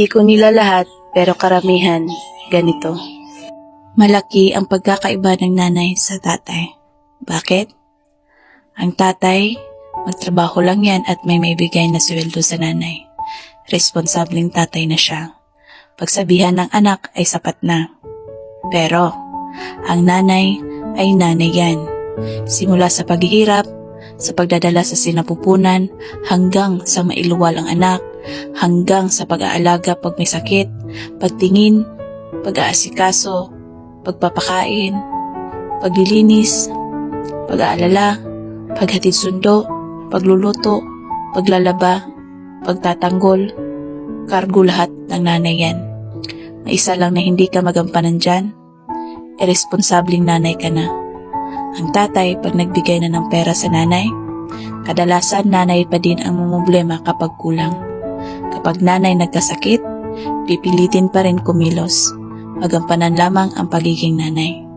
Di ko nila lahat, pero karamihan, ganito. Malaki ang pagkakaiba ng nanay sa tatay. Bakit? Ang tatay, magtrabaho lang yan at may maibigay na sweldo sa nanay. Responsableng tatay na siya. Pagsabihan ng anak ay sapat na. Pero, ang nanay ay nanay yan. Simula sa paghihirap, sa pagdadala sa sinapupunan, hanggang sa mailuwal ang anak, hanggang sa pag-aalaga pag may sakit, pagtingin, pag-aasikaso, pagpapakain, paglilinis, pag-aalala, paghatid sundo, pagluluto, paglalaba, pagtatanggol, kargo lahat ng nanay yan. May isa lang na hindi ka magampanan dyan, irresponsableng nanay ka na. Ang tatay, pag nagbigay na ng pera sa nanay, kadalasan nanay pa din ang mumblema kapag kulang. Kapag nanay nagkasakit, pipilitin pa rin kumilos. Magampanan lamang ang pagiging nanay.